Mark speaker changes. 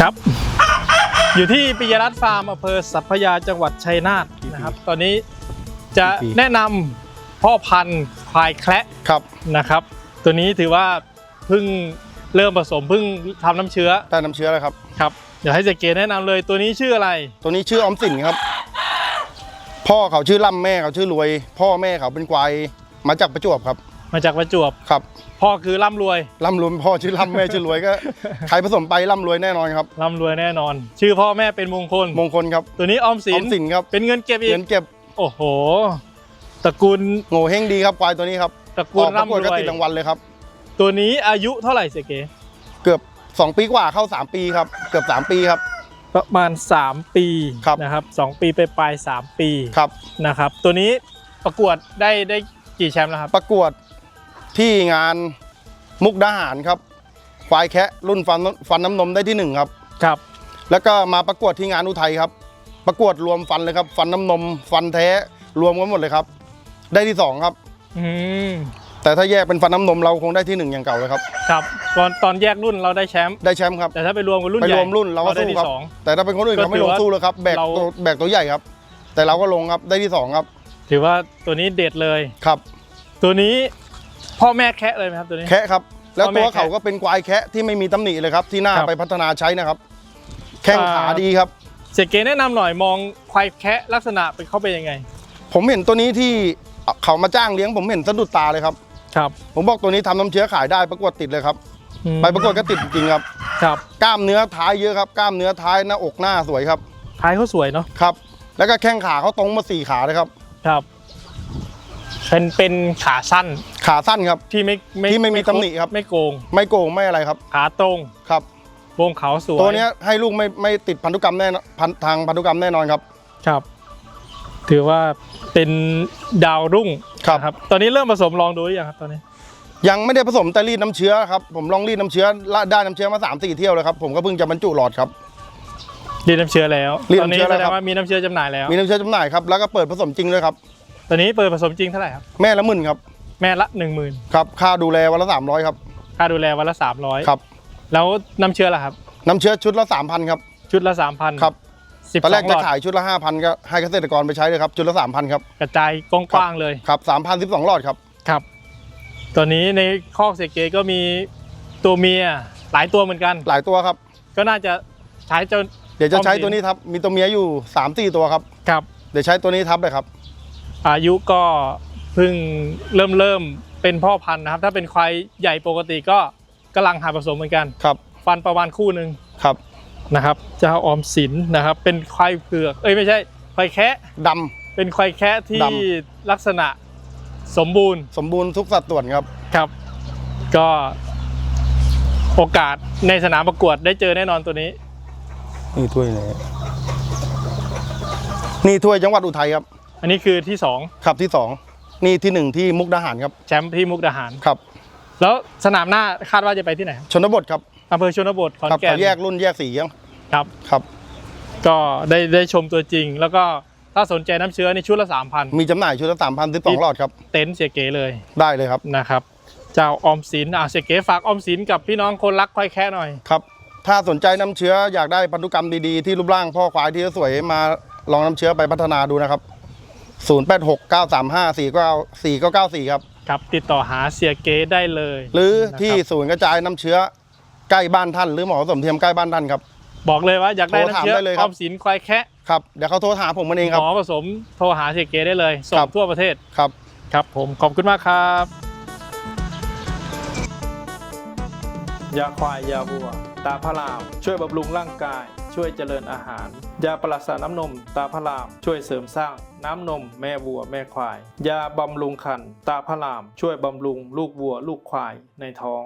Speaker 1: ครับ อยู่ที่ปิยรัตน์ฟาร์มอำเภอสัพพยาจังหวัดชัยนาทนะครับ ตอนนี้จะ
Speaker 2: กี่ปี
Speaker 1: แนะนำพ่อพันธุ์ควายแคระ
Speaker 2: ครับ
Speaker 1: นะครับ ตัวนี้ถือว่าเพิ่งเริ่มผสมเพิ่งทำน้ำเชื้อ
Speaker 2: ได้น้ำเชื้อแล้วครับ
Speaker 1: ครับเดี๋ยวให้เจเกแนะนำเลยตัวนี้ชื่ออะไร
Speaker 2: ตัวนี้ชื่อออมสินครับ พ่อเขาชื่อล่ำแม่เขาชื่อรวย พ่อแม่เขาเป็นควายมาจากประจวบครับ
Speaker 1: มาจากประจวบ
Speaker 2: ครับ
Speaker 1: พ่อคือร่ำรวย
Speaker 2: ล่ำรวยพ่อชื่อล่ำแม่ชื่อรวยก็ใครผสมไปล่ำรวยแน่นอนครับ
Speaker 1: ร่ำรวยแน่นอน ชื่อพ่อแม่เป็นมงคล
Speaker 2: มงคลครับ
Speaker 1: ตัวนี้ออม
Speaker 2: อ
Speaker 1: สิ
Speaker 2: อนมสินครับ
Speaker 1: เป็นเงินเก็บอีก
Speaker 2: เงินเก็บ
Speaker 1: โอ้โหตระกูล
Speaker 2: โง่เฮงดีครับควายตัวนี้ครับ
Speaker 1: ตระ
Speaker 2: อ
Speaker 1: กูล
Speaker 2: อกประกว
Speaker 1: ร่ำ
Speaker 2: ด
Speaker 1: ร
Speaker 2: ก็
Speaker 1: วย
Speaker 2: ติดรางวัลเลยครับ
Speaker 1: ตัวนี้อายุเท่าไหร่เจเก
Speaker 2: เกือบ 2 ปีกว่าเข้า 3 ปีครับ เกือบ 3 ปีครับ
Speaker 1: ประมาณ 3 ปี
Speaker 2: ครับ
Speaker 1: นะครับ2ปีไปปลายๆ3ปี
Speaker 2: ครับ
Speaker 1: นะครับ ตัวนี้ประกวดได้ได้กี่แชมป์แล้วครับ
Speaker 2: ประกวด ที่งานมุกดาหารครับควายแคะรุ่นฟันฟันน้ำนมได้ที่หนึ่งครับ
Speaker 1: ครับ
Speaker 2: แล้วก็มาประกวดที่งานอุทัยครับ ประกวดรวมฟันเลยครับ ฟันน้ำนม ฟันแท้รวมกันหมดเลยครับ ได้ที่สองครับ
Speaker 1: อืม
Speaker 2: แต่ถ้าแยกเป็นฟันน้ำนมเราคงได้ที่หนึ่งอย่างเก่าเลยครับ
Speaker 1: ครับตอนตอนแยกรุ่นเราได้แชมป์
Speaker 2: ได้แชมป์ครับ
Speaker 1: แต่ถ้าไปรวมกับรุ่น
Speaker 2: ไป
Speaker 1: ใหญ่
Speaker 2: รวมรุ่นเราก็
Speaker 1: ได้
Speaker 2: สู้
Speaker 1: ที่
Speaker 2: ครับ
Speaker 1: สอง
Speaker 2: แต่ถ้าเป็นคนอื่น
Speaker 1: ก็
Speaker 2: เขาไม่
Speaker 1: ถื
Speaker 2: ล
Speaker 1: องว่า
Speaker 2: สู้เลยครับแบก
Speaker 1: เรา
Speaker 2: ตัวแบกตัวใหญ่ครับ แต่เราก็ลงครับได้ที่สองครับ
Speaker 1: ถือว่าตัวนี้เด็ดเลย
Speaker 2: ครับ
Speaker 1: ตัวนี้ พ่อแม่แคะเลยไหมครับตัวนี้
Speaker 2: แคะครับ แล้ว
Speaker 1: พ่อแม่
Speaker 2: ตัว
Speaker 1: แคะ
Speaker 2: เขาก็เป็นควายแคะที่ไม่มีตำหนิเลยครับ ที่หน้า
Speaker 1: ครับ
Speaker 2: ไปพัฒนาใช้นะครับ แข้งขา
Speaker 1: อ่า
Speaker 2: ดีครับ
Speaker 1: เจเกแนะนำหน่อยมองควายแคะลักษณะเป็นเขาเป็นยังไง
Speaker 2: ผมเห็นตัวนี้ที่เขามาจ้างเลี้ยง ผมเห็นสะดุดตาเลยครับ
Speaker 1: ครับ
Speaker 2: ผมบอกตัวนี้ทำน้ำเชื้อขายได้ประกวดติดเลยครับ
Speaker 1: อืม
Speaker 2: ไปประกวดก็ติดจริงๆครับ
Speaker 1: ครับ
Speaker 2: กล้ามเนื้อท้ายเยอะครับ กล้ามเนื้อท้ายหน้าอกหน้าสวยครับ
Speaker 1: ท้ายเขาสวยเนาะ
Speaker 2: ครับ แล้วก็แข้งขาเขาตรงมาสี่ขาเลยครับ
Speaker 1: ครับ เป็นเป็นขาสั้น
Speaker 2: ขาสั้นครับ
Speaker 1: ที่ไม่
Speaker 2: ที่ไม่มีตำหนิครับ
Speaker 1: ไม่โกง
Speaker 2: ไม่โกงไม่อะไรครับ
Speaker 1: ขาตรง
Speaker 2: ครับ
Speaker 1: วงเขาสวย
Speaker 2: ตัวเนี้ยให้ลูกไม่ไม่ติดพันธุกรรมแน่นอนพันทางพันธุกรรมแน่นอนครับ
Speaker 1: ครับ ถือว่าเป็นดาวรุ่ง
Speaker 2: ครับ
Speaker 1: นะครับตอนนี้เริ่มผสมลองดูหรือยังครับตอนนี้
Speaker 2: ยังไม่ได้ผสมแต่รีดน้ำเชื้อครับผมลองรีดน้ำเชื้อละได้น้ำเชื้อมา3ามสี่เที่ยวเลยครับผมก็เพิ่งจะบรรจุหลอดครับ
Speaker 1: รีดน้ำเชื้อแล้ว
Speaker 2: รีด
Speaker 1: ตอน
Speaker 2: น้ำ
Speaker 1: นี้
Speaker 2: เชื้อ
Speaker 1: แส
Speaker 2: แล้ว
Speaker 1: ด
Speaker 2: ครั
Speaker 1: ง
Speaker 2: บ
Speaker 1: ว่ามีน้ำเชื้อจำหน่ายแล้ว
Speaker 2: มีน้ำเชื้อจำหน่ายครับแล้วก็เปิดผสมจริงด้วยครับ
Speaker 1: ตอนนี้เปิดผสมจริงเท่าไหร่ครับ
Speaker 2: แม่ละหมื่นครับ
Speaker 1: แม่ละหนึ่งหมื่น
Speaker 2: ครับค่าดูแลวันละสามร้อยครับ
Speaker 1: ค่าดูแลวันละสามร้อย
Speaker 2: ครับ
Speaker 1: แล้วน้ำเชื้อล่ะครับ
Speaker 2: น้ำเชื้อชุดละสามพันครับ
Speaker 1: ชุดละสามพัน
Speaker 2: ครับ
Speaker 1: สิบ
Speaker 2: ตอน
Speaker 1: ส
Speaker 2: แร
Speaker 1: อกงหล
Speaker 2: จะ
Speaker 1: อด
Speaker 2: ขายชุดละห้าพันก็ให้เกษตรกรไปใช้เลยครับชุดละสามพันครับ
Speaker 1: กระจายกว้างๆเลย
Speaker 2: ครับสามพันสิบสองหลอดครับ
Speaker 1: ครับตอนนี้ในคอกเซเกก็มีตัวเมียหลายตัวเหมือนกัน
Speaker 2: หลายตัวครับ
Speaker 1: ก็น่าจะใช้เจ้า
Speaker 2: เดี๋ยวจะใช้
Speaker 1: ออมสิน
Speaker 2: ตัวนี้ทับ มีตัวเมียอยู่สามสี่ตัวครับ
Speaker 1: ครับ
Speaker 2: เดี๋ยวใช้ตัวนี้ทับเลยครับ
Speaker 1: อายุก็เพิ่งเริ่มเริ่มเป็นพ่อพันธุ์นะครับ ถ้าเป็นควายใหญ่ปกติก็กำลังหาผสมเหมือนกัน
Speaker 2: ครับ
Speaker 1: ฟันประมาณคู่หนึ่ง
Speaker 2: ครับ
Speaker 1: นะครับ เจ้าออมสินนะครับ เป็นควายเผือกเอ้ยไม่ใช่ควายแคะ
Speaker 2: ด
Speaker 1: เป็นควายแคะที่
Speaker 2: ด
Speaker 1: ลักษณะสมบูรณ์ำ
Speaker 2: สมบูรณ์ทุกสัดส่วนครับ
Speaker 1: ครับ ก็โอกาสในสนามประกวดได้เจอแน่นอนตัวนี้
Speaker 2: นี่ถ้วยไหนนี่ถ้วยจังหวัดอุทัยครับ
Speaker 1: อันนี้คือที่สอง
Speaker 2: ครับที่สอง นี่ที่หนึ่งที่มุกดาหารครับ
Speaker 1: แชมป์ที่มุกดาหาร
Speaker 2: ครับ
Speaker 1: แล้วสนามหน้าคาดว่าจะไปที่ไหนครับ
Speaker 2: ชนบทครับ
Speaker 1: อำเภอชนบทขอน
Speaker 2: ครับ
Speaker 1: แก่
Speaker 2: เขา
Speaker 1: น
Speaker 2: แยกรุ่นแยกสียัง
Speaker 1: ครับ
Speaker 2: ครับ
Speaker 1: ก็ได้ได้ชมตัวจริง แล้วก็ถ้าสนใจน้ำเชื้อนี่ชุดละสามพัน
Speaker 2: มีจำหน่ายชุดละสามพันสิบสองหลอดครับ
Speaker 1: เต็นท์เสียเก๋เลย
Speaker 2: ได้เลยครับ
Speaker 1: นะครับเจ้าออมสินอะเสียเก๋ฝากออมสินกับพี่น้องคนรักควายแค่หน่อย
Speaker 2: ครับ ถ้าสนใจน้ำเชื้ออยากได้พันธุกรรมดีๆที่รูปร่างพ่อควายที่สวยมาลองน้ำเชื้อไปพัฒนาดูนะครับ 0 8 6 9 3 5 4 9 4 9 9 4 ครับ
Speaker 1: ครับติดต่อหาเสียเก๋ได้เลย
Speaker 2: หรือที่
Speaker 1: นะครับ
Speaker 2: ศูนย์กระจายน้ำเชื้อใกล้บ้านท่านหรือหมอผสมเทียมใกล้บ้านท่านครับ
Speaker 1: บอกเลยว่าอยากได้
Speaker 2: โทรถาม
Speaker 1: น้ำเชื้อ
Speaker 2: ได้เลยค
Speaker 1: อ
Speaker 2: รับ
Speaker 1: อมสินควายแค่
Speaker 2: ครับเดี๋ยวเขาโทรหาผมมันเอง
Speaker 1: ห
Speaker 2: ครับ
Speaker 1: มอผสมโทรหาเสียเก๋ได้เลยส่
Speaker 2: ครั
Speaker 1: ง
Speaker 2: บ
Speaker 1: ทั่วประเทศ
Speaker 2: ครับ
Speaker 1: ครับ ผมขอบคุณมากครับยาควายยาวัว ตาพระรามช่วยบำรุงร่างกาย ช่วยเจริญอาหาร ยาปราสาน้ำนม ตาพระราม ช่วยเสริมสร้าง น้ำนม แม่วัว แม่ควาย ยาบำรุงคันตาพระราม ช่วยบำรุง ลูกวัว ลูกควายในท้อง